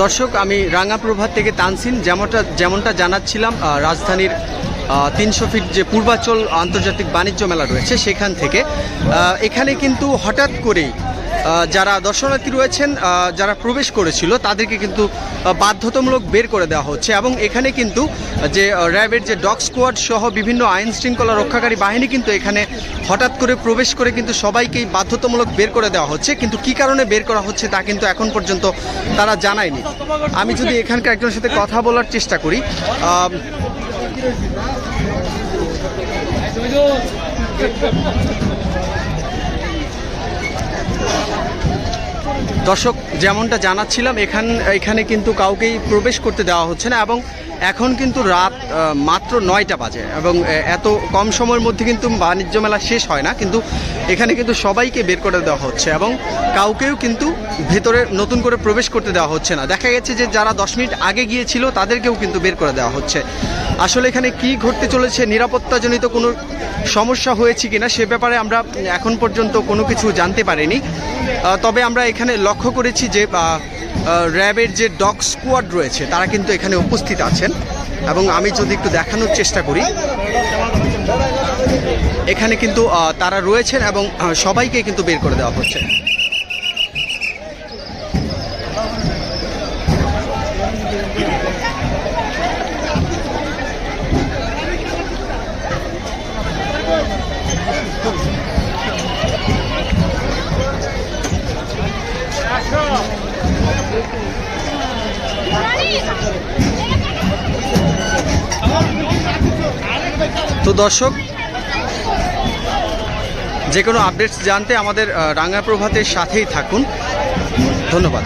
দর্শক, আমি রাঙাপ্রভাত থেকে তানসিন, যেমনটা যেমনটা জানাচ্ছিলাম রাজধানীর তিনশো ফিট যে পূর্বাচল আন্তর্জাতিক বাণিজ্য মেলা রয়েছে সেখান থেকে। এখানে কিন্তু হঠাৎ করেই যারা দর্শনার্থী রয়েছেন যারা প্রবেশ করেছিল, তাদেরকে কিন্তু বাধ্যতামূলক বের করে দেওয়া হচ্ছে এবং এখানে কিন্তু যে র্যাবের যে ডগ স্কোয়াড সহ বিভিন্ন আইন শৃঙ্খলা রক্ষাকারী বাহিনী কিন্তু এখানে হঠাৎ করে প্রবেশ করে কিন্তু সবাইকেই বাধ্যতামূলক বের করে দেওয়া হচ্ছে। কিন্তু কি কারণে বের করা হচ্ছে তা কিন্তু এখন পর্যন্ত তারা জানায়নি। আমি যদি এখানকার একজনের সাথে কথা বলার চেষ্টা করি দর্শক যেমনটা জানাচ্ছিলাম এখান এখানে কিন্তু কাউকেই প্রবেশ করতে দেওয়া হচ্ছে না এবং এখন কিন্তু রাত মাত্র নয়টা বাজে এবং এত কম সময়ের মধ্যে কিন্তু বাণিজ্য মেলা শেষ হয় না, কিন্তু এখানে কিন্তু সবাইকে বের করে দেওয়া হচ্ছে এবং কাউকেও কিন্তু ভেতরে নতুন করে প্রবেশ করতে দেওয়া হচ্ছে না। দেখা গেছে যে যারা দশ মিনিট আগে গিয়েছিল, তাদেরকেও কিন্তু বের করে দেওয়া হচ্ছে। আসলে এখানে কি ঘটতে চলেছে, নিরাপত্তাজনিত কোনো সমস্যা হয়েছে কিনা, সে ব্যাপারে আমরা এখন পর্যন্ত কোনো কিছু জানতে পারিনি। তবে আমরা এখানে লক্ষ্য করেছি যে র্যাবের যে ডগ স্কোয়াড রয়েছে, তারা কিন্তু এখানে উপস্থিত আছেন। এবং আমি যদি একটু দেখানোর চেষ্টা করি, এখানে কিন্তু তারা রয়েছেন এবং সবাইকে কিন্তু বের করে দেওয়া হচ্ছে। তো দর্শক যে কোনো আপডেটস জানতে আমাদের রাঙাপ্রভাতের রাঙা প্রভাতের সাথেই থাকুন। ধন্যবাদ।